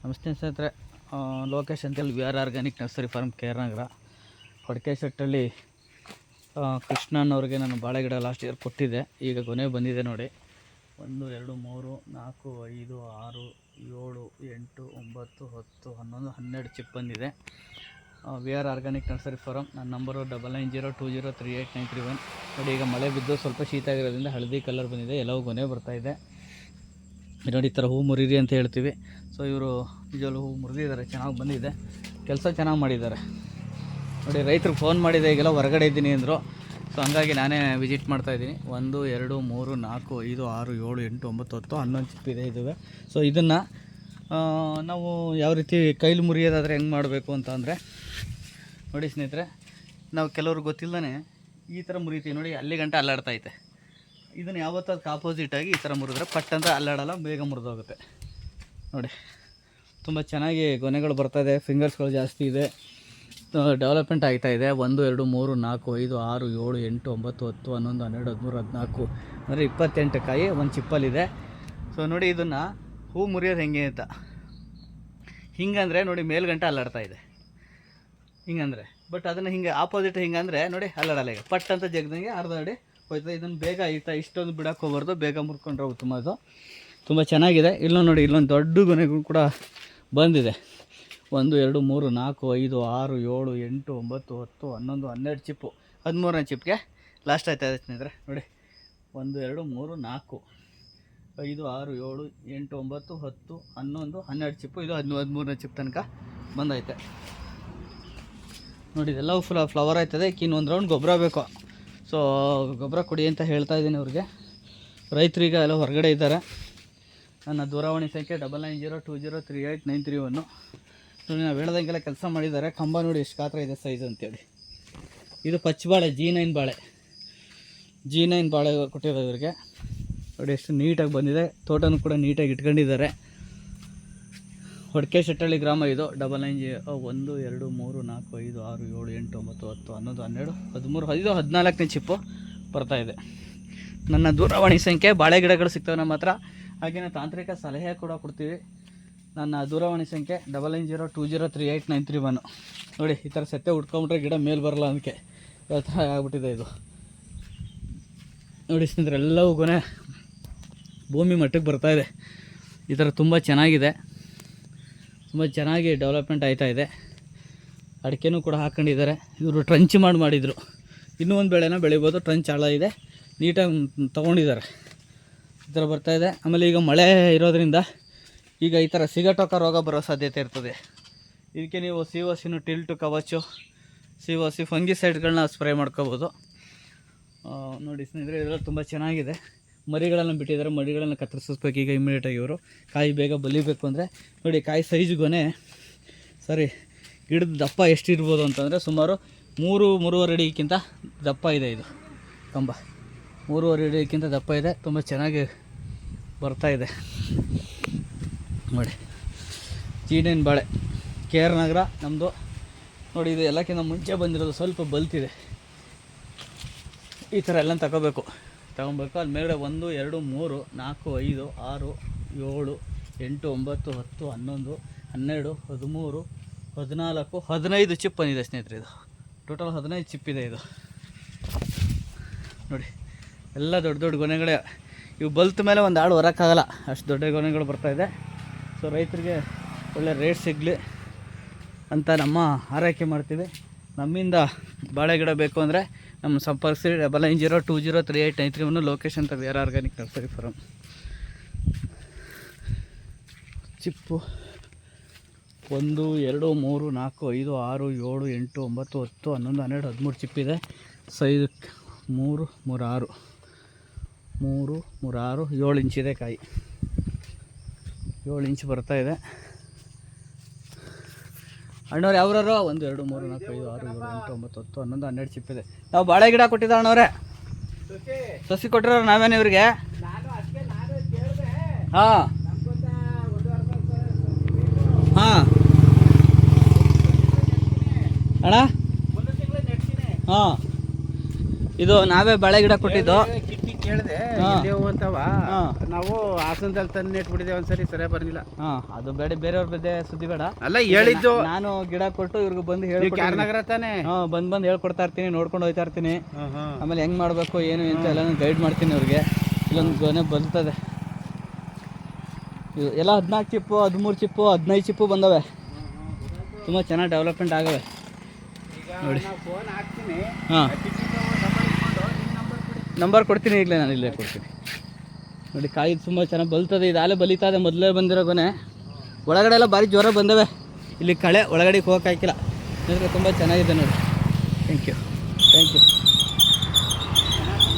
ನಮಸ್ತೆ ಸ್ನೇಹಿತರೆ. ಲೋಕೇಶ್ ಅಂತೇಳಿ V R organic nursery farm K R Nagar. ಹೊಡಕೆ ಸೆಟ್ಟಲ್ಲಿ ಆ, ಕೃಷ್ಣನ್ ಅವ್ರಿಗೆ ನಾನು ಬಾಳೆ ಗಿಡ ಲಾಸ್ಟ್ ಇಯರ್ ಕೊಟ್ಟಿದ್ದೆ. ಈಗ ಕೊನೆ ಬಂದಿದೆ ನೋಡಿ. ಒಂದು ಎರಡು ಮೂರು ನಾಲ್ಕು ಐದು ಆರು ಏಳು ಎಂಟು ಒಂಬತ್ತು ಹತ್ತು ಹನ್ನೊಂದು ಹನ್ನೆರಡು ಚಿಪ್ ಬಂದಿದೆ. V R organic nursery farm. ನನ್ನ number double nine zero two zero three eight nine three one ನೋಡಿ ಈಗ ಮಳೆ ಬಿದ್ದು ಸ್ವಲ್ಪ ಶೀತ ಆಗಿರೋದ್ರಿಂದ ಹಳದಿ ಕಲರ್ ಬಂದಿದೆ. ಎಲ್ಲವೂ ಕೊನೆ ಬರ್ತಾಯಿದೆ ನೋಡಿ ಈ ಥರ ಹೂ ಮುರಿರಿ ಅಂತ ಹೇಳ್ತೀವಿ. ಸೊ ಇವರು ನಿಜವಾಗ್ಲೂ ಹೂ ಮುರಿದಿದ್ದಾರೆ ಚೆನ್ನಾಗಿ ಬಂದಿದೆ. ಕೆಲಸ ಚೆನ್ನಾಗಿ ಮಾಡಿದ್ದಾರೆ. ನೋಡಿ, ರೈತರು ಫೋನ್ ಮಾಡಿದೆ, ಈಗೆಲ್ಲ ಹೊರಗಡೆ ಇದ್ದೀನಿ ಅಂದರು. ಸೊ ಹಂಗಾಗಿ ನಾನೇ ವಿಸಿಟ್ ಮಾಡ್ತಾ ಇದ್ದೀನಿ. ಒಂದು, ಎರಡು, ಮೂರು, ನಾಲ್ಕು, ಐದು, ಆರು, ಏಳು, ಎಂಟು, ಒಂಬತ್ತು, ಹತ್ತು, ಹನ್ನೊಂದು ಚಿಪ್ ಇದೆ ಇದ್ದಾವೆ ಸೊ ಇದನ್ನು ನಾವು ಯಾವ ರೀತಿ ಕೈಲಿ ಮುರಿಯೋದಾದರೆ ಹೆಂಗೆ ಮಾಡಬೇಕು ಅಂತ ಅಂದರೆ, ನೋಡಿ ಸ್ನೇಹಿತರೆ, ನಾವು ಕೆಲವ್ರಿಗೆ ಗೊತ್ತಿಲ್ಲದೇ ಈ ಥರ ಮುರಿತೀವಿ. ನೋಡಿ, ಅಲ್ಲಿ ಗಂಟೆ ಅಲ್ಲಾಡ್ತಾ ಐತೆ. ಇದನ್ನು ಯಾವತ್ತದಕ್ಕೆ ಆಪೋಸಿಟಾಗಿ ಈ ಥರ ಮುರಿದ್ರೆ ಪಟ್ ಅಂತ ಅಲ್ಲಾಡಲ್ಲ, ಬೇಗ ಮುರಿದೋಗುತ್ತೆ. ನೋಡಿ, ತುಂಬ ಚೆನ್ನಾಗಿ ಗೊನೆಗಳು ಬರ್ತಾಯಿದೆ ಫಿಂಗರ್ಸ್ಗಳು ಜಾಸ್ತಿ ಇದೆ. ಡೆವಲಪ್ಮೆಂಟ್ ಆಗ್ತಾ ಇದೆ. ಒಂದು, ಎರಡು, ಮೂರು, ನಾಲ್ಕು, ಐದು, ಆರು, ಏಳು, ಎಂಟು, ಒಂಬತ್ತು, ಹತ್ತು, ಹನ್ನೊಂದು, ಹನ್ನೆರಡು, ಹದಿಮೂರು, ಹದಿನಾಲ್ಕು, ಅಂದರೆ ಇಪ್ಪತ್ತೆಂಟು ಕಾಯಿ ಒಂದು ಚಿಪ್ಪಲ್ಲಿದೆ. ಸೊ ನೋಡಿ ಇದನ್ನು ಹೂ ಮುರಿಯೋದು ಹೆಂಗೆ ಅಂತ. ಹಿಂಗಂದರೆ ನೋಡಿ ಮೇಲ್ಗಂಟೆ ಅಲ್ಲಾಡ್ತಾ ಇದೆ. ಹಿಂಗಂದರೆ ಬಟ್ ಅದನ್ನು ಹಿಂಗೆ ಆಪೋಸಿಟ್ ಹಿಂಗಂದ್ರೆ ನೋಡಿ ಅಲ್ಲಾಡಲ್ಲ ಈಗ. ಪಟ್ ಅಂತ ಜಗ್ದಂಗೆ ಅರ್ಧ ಅಡಿ ಹೋಯ್ತದೆ ಇದನ್ನು ಬೇಗ ಇಷ್ಟ ಇಷ್ಟೊಂದು ಬಿಡಕ್ಕೆ ಹೋಗ್ಬಾರ್ದು, ಬೇಗ ಮುರ್ಕೊಂಡ್ರೆ ಉತ್ತಮ ಅದು ತುಂಬ ಚೆನ್ನಾಗಿದೆ. ಇಲ್ಲೂ ನೋಡಿ, ಇಲ್ಲೊಂದು ದೊಡ್ಡ ಗೊನೆಗಳು ಕೂಡ ಬಂದಿದೆ. ಒಂದು, ಎರಡು, ಮೂರು, ನಾಲ್ಕು, ಐದು, ಆರು, ಏಳು, ಎಂಟು, ಒಂಬತ್ತು, ಹತ್ತು, ಹನ್ನೊಂದು, ಹನ್ನೆರಡು ಚಿಪ್ಪು. ಹದಿಮೂರನೇ ಚಿಪ್ಗೆ ಲಾಸ್ಟ್ ಆಯ್ತಾ ಸ್ನೇಹಿತರೆ? ನೋಡಿ, ಒಂದು, ಎರಡು, ಮೂರು, ನಾಲ್ಕು, ಐದು, ಆರು, ಏಳು, ಎಂಟು, ಒಂಬತ್ತು, ಹತ್ತು, ಹನ್ನೊಂದು, ಹನ್ನೆರಡು ಚಿಪ್ಪು. ಇದು ಹದಿಮೂರು ಹದಿಮೂರನೇ ಚಿಪ್ ತನಕ ಬಂದೈತೆ. ನೋಡಿ, ಇದೆಲ್ಲವೂ ಫುಲ್ ಫ್ಲವರ್ ಆಯ್ತದೆ. ಇನ್ನೊಂದು ರೌಂಡ್ ಗೊಬ್ಬರ ಬೇಕು. ಸೊ ಗೊಬ್ಬರ ಕೊಡಿ ಅಂತ ಹೇಳ್ತಾ ಇದ್ದೀನಿ ಅವ್ರಿಗೆ. ರೈತರು ಎಲ್ಲ ಹೊರಗಡೆ ಇದ್ದಾರೆ. ನನ್ನ ದೂರವಾಣಿ ಸಂಖ್ಯೆ double nine zero two zero three eight nine three one so ನಾವು ಹೇಳ್ದಂಗೆಲ್ಲ ಕೆಲಸ ಮಾಡಿದ್ದಾರೆ. ಕಂಬ ನೋಡಿ ಎಷ್ಟು ಗಾತ್ರ ಇದೆ ಸೈಜ್ ಅಂತೇಳಿ. ಇದು ಪಚ್ಚಬಾಳೆ ಜಿ ನೈನ್ ಬಾಳೆ. ಜಿ ನೈನ್ ಬಾಳೆ ಕೊಟ್ಟಿರೋದು ಇವರಿಗೆ. ನೋಡಿ ಎಷ್ಟು ನೀಟಾಗಿ ಬಂದಿದೆ. ತೋಟನೂ ಕೂಡ ನೀಟಾಗಿ ಇಟ್ಕೊಂಡಿದ್ದಾರೆ. ಹೊಡಕೆ ಶೆಟ್ಟಳ್ಳಿ ಗ್ರಾಮ ಇದು. ಡಬಲ್ ನೈನ್ ಒಂದು, ಎರಡು, ಮೂರು, ನಾಲ್ಕು, ಐದು, ಆರು, ಏಳು, ಎಂಟು, ಒಂಬತ್ತು, ಹತ್ತು, ಹನ್ನೊಂದು, ಹನ್ನೆರಡು, ಹದಿಮೂರು ಐದು ಹದಿನಾಲ್ಕನೇ ಚಿಪ್ಪು ಬರ್ತಾಯಿದೆ ನನ್ನ ದೂರವಾಣಿ ಸಂಖ್ಯೆ ಬಾಳೆ ಗಿಡಗಳು ಸಿಗ್ತವೆ ನಮ್ಮ ಹತ್ರ. ಹಾಗೆಯೇ ತಾಂತ್ರಿಕ ಸಲಹೆ ಕೂಡ ಕೊಡ್ತೀವಿ. ನನ್ನ ದೂರವಾಣಿ ಸಂಖ್ಯೆ double nine zero two zero three eight nine three one ನೋಡಿ, ಈ ಥರ ಸತ್ಯ ಉಟ್ಕೊಂಬಿಟ್ರೆ ಗಿಡ ಮೇಲೆ ಬರಲ್ಲ ಅದಕ್ಕೆ ಯಾವ ಥರ ಆಗ್ಬಿಟ್ಟಿದೆ ಇದು. ನೋಡಿ, ಸ್ನೇಹಿತರೆ, ಎಲ್ಲವೂ ಕೊನೆ ಭೂಮಿ ಮಟ್ಟಕ್ಕೆ ಬರ್ತಾ ಇದೆ. ಈ ಥರ ತುಂಬ ಚೆನ್ನಾಗಿದೆ. ತುಂಬ ಚೆನ್ನಾಗಿ ಡೆವಲಪ್ಮೆಂಟ್ ಆಯ್ತಾ ಇದೆ. ಅಡಿಕೆನೂ ಕೂಡ ಹಾಕ್ಕೊಂಡಿದ್ದಾರೆ ಇವರು ಟ್ರಂಚ್ ಮಾಡಿ ಮಾಡಿದರು. ಇನ್ನೂ ಒಂದು ಬೆಳೆನ ಬೆಳಿಬೋದು. ಟ್ರಂಚ್ ಆಳ ಇದೆ. ನೀಟಾಗಿ ತೊಗೊಂಡಿದ್ದಾರೆ. ಈ ಥರ ಬರ್ತಾ ಇದೆ. ಆಮೇಲೆ ಈಗ ಮಳೆ ಇರೋದ್ರಿಂದ ಈಗ ಈ ಥರ ಸಿಗಟೋಕ ರೋಗ ಬರೋ ಸಾಧ್ಯತೆ ಇರ್ತದೆ. ಇದಕ್ಕೆ ನೀವು C O ಸಿನು Tilt Kavach C O C ಫಂಗಿಸೈಡ್ಗಳನ್ನ spray ಮಾಡ್ಕೋಬೋದು. ನೋಡಿ ಸ್ನೇಹಿತರೆ ಇದೆಲ್ಲ ತುಂಬ ಚೆನ್ನಾಗಿದೆ. ಮರಿಗಳನ್ನು ಬಿಟ್ಟಿದ್ದಾರೆ, ಮರಿಗಳನ್ನು ಕತ್ತರಿಸಬೇಕು ಈಗ ಇಮಿಡಿಯೇಟಾಗಿ ಇವರು. ಕಾಯಿ ಬೇಗ ಬಲಿಬೇಕು ಅಂದರೆ, ನೋಡಿ ಕಾಯಿ ಸೈಜ್ ಸರಿ ಗಿಡದ ದಪ್ಪ ಎಷ್ಟಿರ್ಬೋದು ಅಂತಂದರೆ ಸುಮಾರು ಮೂರು, ಮೂರುವರೆ ಅಡಿಗಿಂತ ದಪ್ಪ ಇದೆ ಇದು ಕಂಬ. ಮೂರುವರೆ ಅಡಿಗಿಂತ ದಪ್ಪ ಇದೆ, ತುಂಬ ಚೆನ್ನಾಗಿ ಬರ್ತಾ ಇದೆ. ನೋಡಿ ಚೀನೇನು ಬಾಳೆ, ಕೆ ಆರ್ ನಗರ ನಮ್ಮದು ನೋಡಿ, ಇದು ಎಲ್ಲಕ್ಕಿಂತ ಮುಂಚೆ ಬಂದಿರೋದು ಸ್ವಲ್ಪ ಬಲ್ತಿದೆ. ಈ ಥರ ಎಲ್ಲ ತಗೋಬೇಕು. ತಗೊಬೇಕು ಅಲ್ಲಿ ಮೇಲ್ಗಡೆ ಒಂದು, ಎರಡು, ಮೂರು, ನಾಲ್ಕು, ಐದು, ಆರು, ಏಳು, ಎಂಟು, ಒಂಬತ್ತು, ಹತ್ತು, ಹನ್ನೊಂದು, ಹನ್ನೆರಡು, ಹದಿಮೂರು, ಹದಿನಾಲ್ಕು, ಹದಿನೈದು ಚಿಪ್ ಬಂದಿದೆ ಸ್ನೇಹಿತರೆ ಇದು. ಟೋಟಲ್ ಹದಿನೈದು ಚಿಪ್ ಇದೆ ಇದು. ನೋಡಿ, ಎಲ್ಲ ದೊಡ್ಡ ದೊಡ್ಡ ಗೊನೆಗಳೇ. ಇವು ಬಲ್ತ ಮೇಲೆ ಒಂದು ಆಳು ಹೊರಕ್ಕಾಗಲ್ಲ ಅಷ್ಟು ದೊಡ್ಡ ಗೊನೆಗಳು ಬರ್ತಾಯಿದೆ ಸೊ ರೈತರಿಗೆ ಒಳ್ಳೆ ರೇಟ್ ಸಿಗಲಿ ಅಂತ ನಮ್ಮ ಆರೈಕೆ ಮಾಡ್ತೀವಿ. ನಮ್ಮಿಂದ ಬಾಳೆ ಗಿಡ ಬೇಕು ಅಂದರೆ ನಮ್ಮ ಸಂಪರ್ಕಿಸಿ double nine zero two zero three eight nine three one location ತರ ಯಾರು ಆರ್ಗ್ಯಾನಿಕ್ ನರ್ಸರಿ ಫಾರಮ್ ಚಿಪ್ಪು. ಒಂದು, ಎರಡು, ಮೂರು, ನಾಲ್ಕು, ಐದು, ಆರು, ಏಳು, ಎಂಟು, ಒಂಬತ್ತು, ಹತ್ತು, ಹನ್ನೊಂದು, ಹನ್ನೆರಡು, ಹದಿಮೂರು ಚಿಪ್ಪಿದೆ. ಸೈಜ್ ಮೂರು ಮೂರು, ಆರು. ಮೂರು ಮೂರು, ಆರು, ಏಳು ಇಂಚಿದೆ ಕಾಯಿ. ಏಳು ಇಂಚ್ ಬರ್ತಾ ಇದೆ. ಅಣ್ಣವ್ರು ಯಾವ್ರಾರು ಒಂದು ಎರಡು ಮೂರು ನಾಲ್ಕು ಐದು ಆರು ಏಳು ಎಂಟು ಒಂಬತ್ತು ಹತ್ತು ಹನ್ನೊಂದು ಹನ್ನೆರಡು ಚಿಪ್ಪಿದೆ ನಾವು ಬಾಳೆ ಗಿಡ ಕೊಟ್ಟಿದ್ದ ಅಣ್ಣವ್ರೆ? ಸಸಿ. ಕೊಟ್ಟಿರೋ ನಾವೇನು ಇವ್ರಿಗೆ? ಹಾಂ. ಹಾಂ. ಅಣ್ಣ? ಹಾಂ. ಇದು ನಾವೇ ಬಾಳೆ ಗಿಡ ಕೊಟ್ಟಿದ್ದು. ಕಿಟ್ಟಿ ಕೇಳಿದೆ. ಇಲ್ಲೇ. ನಾವು ಹಾಸನದಲ್ಲಿ ತಂದು ನೆಟ್ಬಿಟ್ಟಿದ್ದೇವೆ ಒಂದ್ಸರಿ ಸರಿಯಾಗಿ ಬರ್ಲಿಲ್ಲ. ಹಾಂ ಅದು ಬೇಡ ಬೇರೆಯವ್ರ ಬಗ್ಗೆ ಸುದ್ದಿ ಬೇಡ. ಅಲ್ಲ ಹೇಳಿದ್ದು ನಾನು ಗಿಡ ಕೊಟ್ಟು ಇವ್ರಿಗೆ ಬಂದು ಹೇಳಿ ಕ್ಯಾರ್ನಗರ ತಾನೇ? ಹಾಂ ಬಂದು ಬಂದು ಹೇಳ್ಕೊಡ್ತಾ ಇರ್ತೀನಿ ನೋಡ್ಕೊಂಡು ಹೋಗ್ತಾ ಇರ್ತೀನಿ. ಆಮೇಲೆ ಹೆಂಗ್ ಮಾಡಬೇಕು ಏನು ಅಂತ ಎಲ್ಲ ಗೈಡ್ ಮಾಡ್ತೀನಿ ಅವ್ರಿಗೆ ಇಲ್ಲೊಂದು ಗೊನೆ ಬರ್ತದೆ ಎಲ್ಲ ಹದಿನಾಲ್ಕು ಚಿಪ್ಪು ಹದಿಮೂರು ಚಿಪ್ಪು ಹದಿನೈದು ಚಿಪ್ಪು ಬಂದವೆ. ತುಂಬ ಚೆನ್ನಾಗಿ ಡೆವಲಪ್ಮೆಂಟ್ ಆಗವೆ. ನೋಡಿ. ಫೋನ್ ಹಾಕ್ತೀನಿ. ಹಾಂ ಟಿಕೆಟ್ ನಂಬರ್ ಇಟ್ಕೊಂಡು ನಿಮ್ಮ ನಂಬರ್ ಕೊಡ್ತೀನಿ ಈಗಲೇ ನಾನು ಇಲ್ಲೇ ಕೊಡ್ತೀನಿ. ನೋಡಿ ಕಾಯಿ ತುಂಬ ಚೆನ್ನಾಗಿ ಬಲ್ತದೆ ಇದಾಲೆ ಬಲಿತಾ ಇದೆ, ಮೊದಲೇ ಬಂದಿರೋ ಗೊನೆ. ಒಳಗಡೆ ಎಲ್ಲ ಭಾರಿ ಜ್ವರ ಬಂದವೆ. ಇಲ್ಲಿ ಕಳೆ ಒಳಗಡೆ ಹೋಗೋಕ್ಕಾಗಿಲ್ಲ ತುಂಬ ಚೆನ್ನಾಗಿದೆ ನೋಡಿ. Thank you thank you